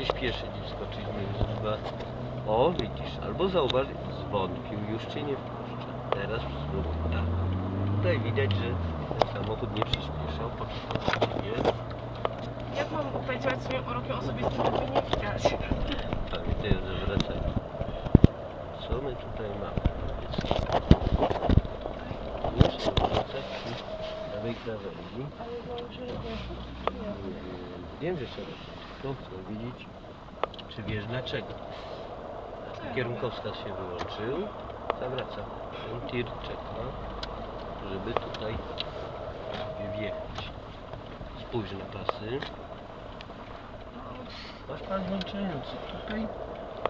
przyspieszyć i wskoczyć między dwa. O, widzisz, albo zauważ, zwątpił, już cię nie wpuszcza. Teraz spróbuj, tak. Tutaj widać, że ten samochód nie przyspieszał, poczekał na ciebie. Jak mam powiedzieć swoim urokiem osobistym, żeby nie widać? Pamiętaj o zawracaniu. Co my tutaj mamy? Muszę wracać lewej krawędzi. Ale włączyli Wiem, że się to chcę widzieć, czy wiesz dlaczego. Kierunkowskaz się wyłączył, zawracam. Ten tir czeka, żeby tutaj wjechać. Spójrz na pasy. Masz pan włączający tutaj.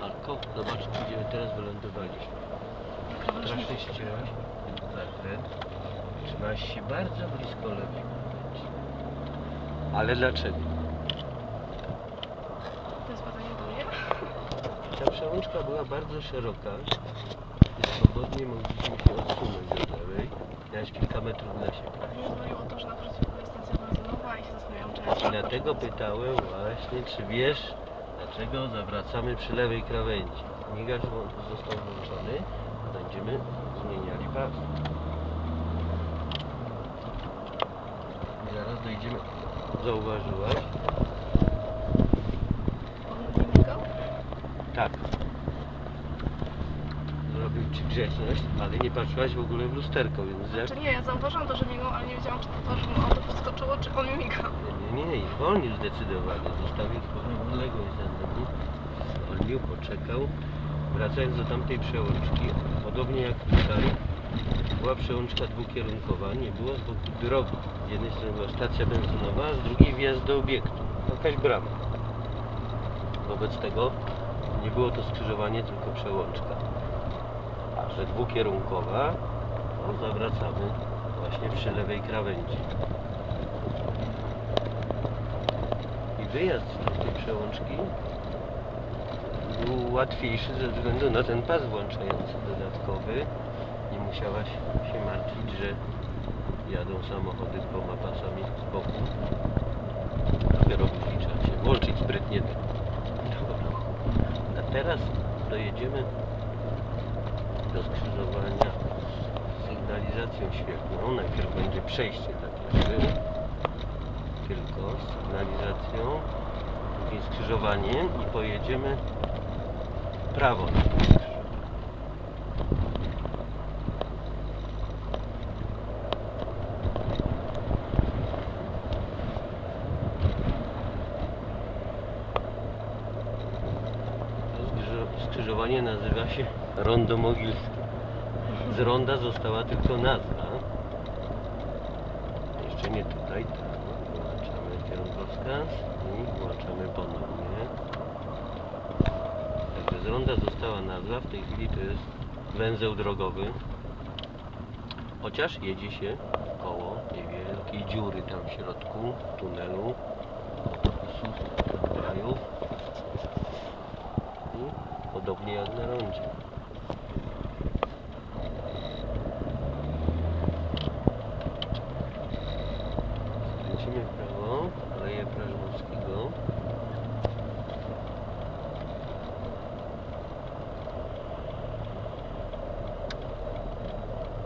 Alko, zobacz, gdzie my teraz wylądowaliśmy. Strasznie ścieraś zakręt. Trzymasz się bardzo blisko lewej. Ale dlaczego? To jest pytanie do mnie? Ta przełączka była bardzo szeroka i swobodnie mogliśmy się odsunąć od lewej. Miałeś kilka metrów dla siebie. Mnie zwoliło to, że na jest stacja benzynowa i się zastanawiam, czy ja I dlatego pytałem właśnie, czy wiesz, dlaczego zawracamy przy lewej krawędzi. Migacz został włączony, będziemy zmieniali pas. I zaraz dojdziemy. Zauważyłaś? On nie migał? Tak. Zrobił ci grzeczność, ale nie patrzyłaś w ogóle w lusterko, więc jak... Czy nie, ja zauważyłam to, że migał, ale nie wiedziałam, czy to to, że mu auto czy on migał. Nie, nie, nie, zwolnił zdecydowanie. Zostawił swoją odległość za nami. Zwolnił, poczekał. Wracając do tamtej przełączki, podobnie jak tutaj, była przełączka dwukierunkowa, nie było z boku drogi. Z jednej strony była stacja benzynowa, a z drugiej wjazd do obiektu. Jakaś brama. Wobec tego nie było to skrzyżowanie, tylko przełączka. A że dwukierunkowa, to zawracamy właśnie przy lewej krawędzi. I wyjazd z tej przełączki był łatwiejszy ze względu na ten pas włączający dodatkowy. Nie musiałaś się martwić, że jadą samochody z dwoma pasami z boku. Dopiero trzeba się włączyć sprytnie do, do ruchu. A teraz dojedziemy do skrzyżowania z sygnalizacją świetlną. Najpierw będzie przejście takie, że tylko z sygnalizacją, później skrzyżowanie i pojedziemy prawo na to skrzyżowanie. To skrzyżo- Skrzyżowanie nazywa się Rondo Mogilskie. Z ronda została tylko nazwa. Jeszcze nie tutaj. Włączamy kierunkowskaz i włączamy ponownie. Także z ronda została nazwa, w tej chwili to jest węzeł drogowy. Chociaż jedzie się koło niewielkiej dziury tam w środku tunelu. I podobnie jak na rondzie. Kręcimy w prawo, Aleję Prażmowskiego.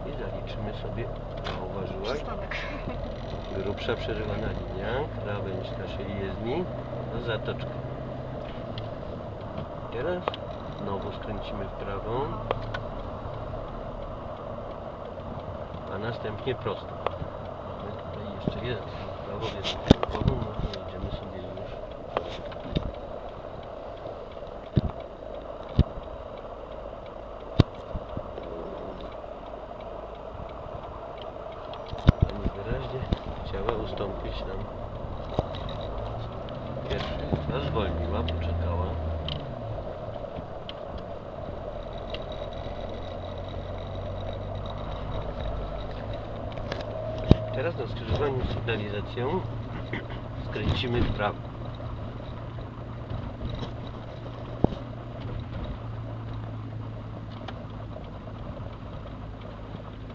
I zaliczymy sobie, zauważyłaś, grubsza przerywana linia, krawędź naszej jezdni, no zatoczka. Teraz znowu skręcimy w prawo, a następnie prosto. Mamy tutaj jeszcze jeden prawo, jeden w prawo, no to jedziemy sobie już. Pani wyraźnie chciała ustąpić nam. Pierwszy raz zwolniła, poczekała. po skrzyżowaniu z sygnalizacją skręcimy w prawo.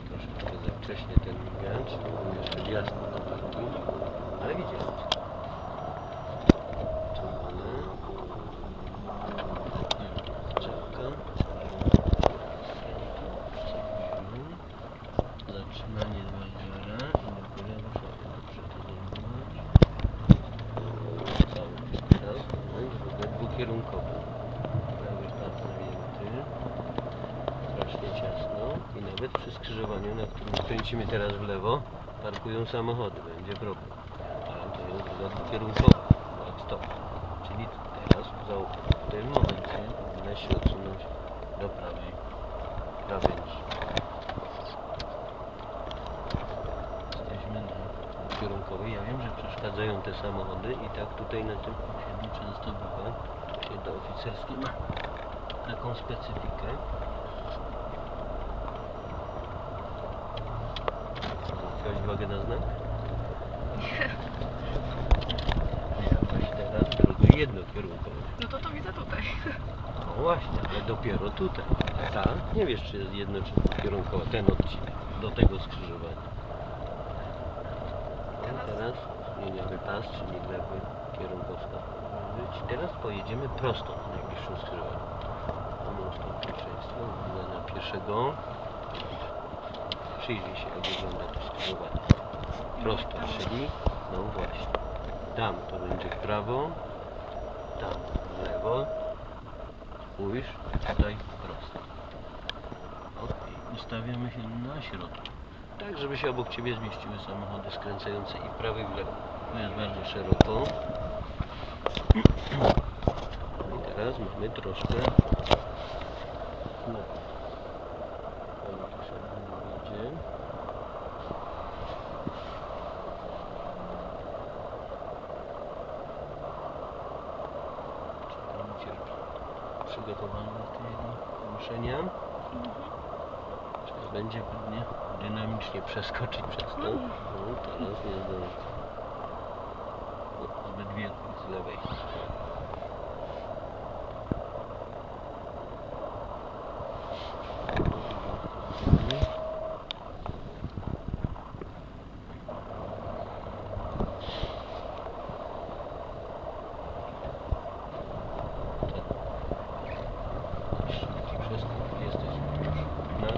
Troszeczkę za wcześnie ten miecz, był jeszcze wjazd na parking, ale widziałem. Zatrzymanie jednokierunkowy. Prawy pas zajęty. Strasznie ciasno. I nawet przy skrzyżowaniu, na którym kręcimy teraz w lewo, parkują samochody. Będzie problem. Ale to jest droga dwukierunkowa. Tak, stop. Czyli teraz w tym momencie powinna się odsunąć do prawej krawędzi. Jesteśmy na. Ja wiem, że przeszkadzają te samochody i tak tutaj na tym osiedlu często bywa. Osiedle oficerskie ma taką specyfikę. Zwróciłaś uwagę na znak? Miałeś teraz drogę jednokierunkową. No to to widzę tutaj. No właśnie, ale dopiero tutaj. Ta, nie wiesz czy jest jedno czy kierunkowa, ten odcinek, do tego skrzyżowania. No, teraz zmieniamy pas, czyli lewy kierunkowskaz Teraz pojedziemy prosto na najbliższym skrzyżowaniu. Stąd pierwszeństwo, na pieszego. Przyjrzyj się jak wygląda to skrzyżowanie. Prosto, czyli, no właśnie. Tam to będzie w prawo, tam w lewo, Spójrz, tutaj prosto. Ok, ustawiamy się na środku. Tak, żeby się obok Ciebie zmieściły samochody skręcające i w prawo i w lewo. Tu jest bardzo szeroko. I teraz mamy troszkę no. Czekamy cierpliwie przygotowany do tego poruszenia. Teraz będzie pewnie dynamicznie przeskoczyć przez to. Mm. No, teraz nie zdąży. No, zbyt wielki z lewej.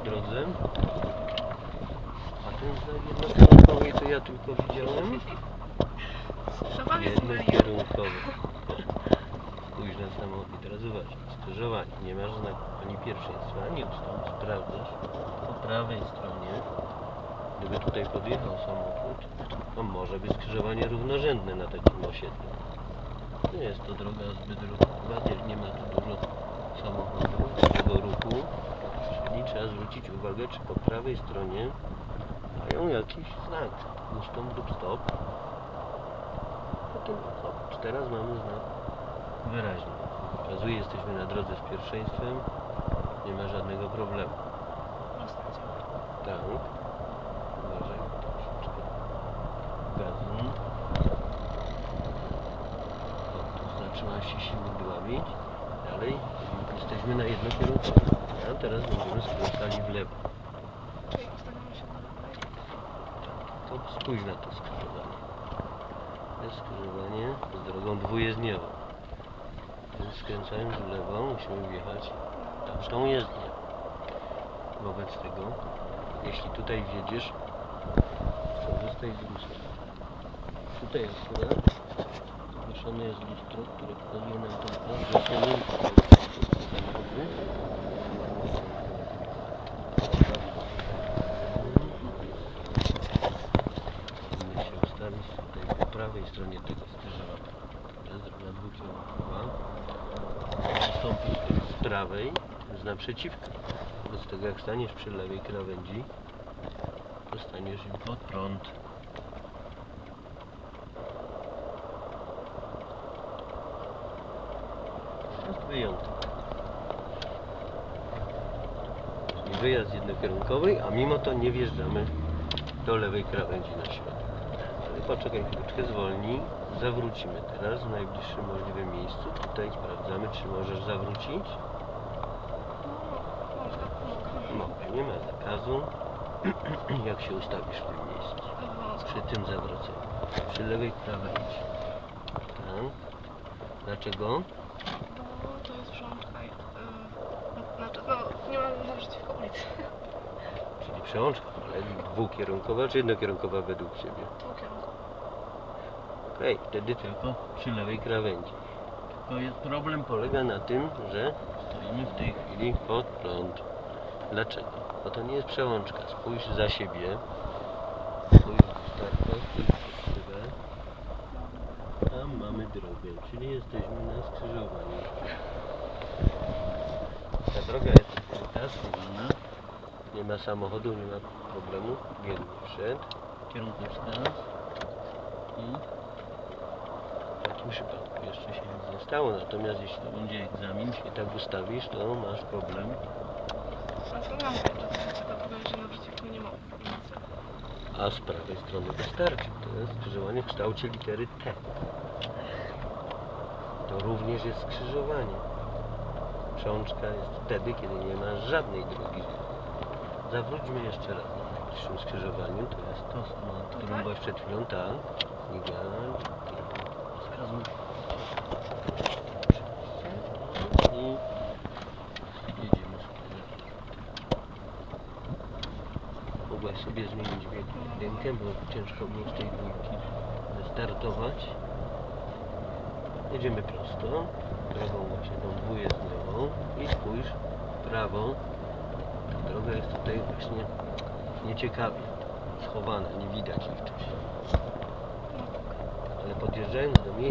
Drodze. A ten znak jednokierunkowy to ja tylko widziałem. Jednokierunkowy. Na samochód teraz uważaj. Skrzyżowanie. Nie masz znaku ani pierwszeństwa, ani ustąp. Sprawdzasz po prawej stronie. Gdyby tutaj podjechał samochód, to może być skrzyżowanie równorzędne na takim osiedlu. Nie jest to droga zbyt ruchowa, nie ma tu dużo samochodów, dużego ruchu. Czyli trzeba zwrócić uwagę, czy po prawej stronie mają jakiś znak. Ustąp lub stop. Teraz mamy znak wyraźny. Pokazuje, jesteśmy na drodze z pierwszeństwem. Nie ma żadnego problemu. Tak. Uważaj troszeczkę gazu. O, tu zaczyna się silnik. Dalej jesteśmy na jednokierunkowym. A teraz będziemy skręcali w lewo. Czyli ustawiamy się na lewej. To spójrz na to skrzyżowanie. Jest skrzyżowanie z drogą dwujezdniową. Więc skręcając w lewo musimy wjechać tam w tą jezdnię. Wobec tego, jeśli tutaj wjedziesz, skorzystaj z lustra. Tutaj akurat zawieszone jest lustro, które pokazuje nam ten pas, że są samochody. Powinny się ustawić tutaj po prawej stronie tego droga dwukierunkowa. Wystąpić z prawej, z naprzeciwka. Wobec tego jak staniesz przy lewej krawędzi, to staniesz im pod prąd. Wyjątek. Wyjazd jednokierunkowy, a mimo to nie wjeżdżamy do lewej krawędzi na środek. Poczekaj chwileczkę, zwolnij. Zawrócimy teraz w najbliższym możliwym miejscu. Tutaj sprawdzamy, czy możesz zawrócić. No, mogę. Mogę, nie ma zakazu. Jak się ustawisz w tym miejscu? Przy tym zawróceniu. Przy lewej krawędzi. Tak. Dlaczego? Bo to jest. Yy, znaczy, no, nie ma naprzeciwko ulicy. Przełączka, ale dwukierunkowa czy jednokierunkowa według Ciebie? Dwukierunkowo. Okej, wtedy tylko przy lewej krawędzi. Tylko jest problem polega na tym, że stoimy w tej chwili pod prąd. Dlaczego? Bo to nie jest przełączka. Spójrz za siebie. Spójrz spójrz w krzywę. Tam mamy drogę, czyli jesteśmy na skrzyżowaniu. Ta droga jest ta spójna. Nie ma samochodu, nie ma problemu. Biegnie przed. Kierunkowskaz. I w takim przypadku jeszcze się nic nie stało. Natomiast jeśli to będzie egzamin, się tak ustawisz, to masz problem. A co miałam powiedzieć, że naprzeciwko nie ma. A z prawej strony wystarczy. To jest skrzyżowanie w kształcie litery T. To również jest skrzyżowanie. Przączka jest wtedy, kiedy nie ma żadnej drogi. Zawróćmy jeszcze raz na najbliższym skrzyżowaniu. To jest to, na którym Tutaj? byłeś przed chwilą. Tak. I jedziemy sobie. Mogłaś sobie zmienić bieg jedynkę, bo ciężko było z tej dwójki wystartować. Jedziemy prosto, drogą właśnie tą dwujezdniową i spójrz w prawo. Ta droga jest tutaj właśnie nieciekawie schowana, nie widać jej wcześniej. Ale podjeżdżając do miejsca,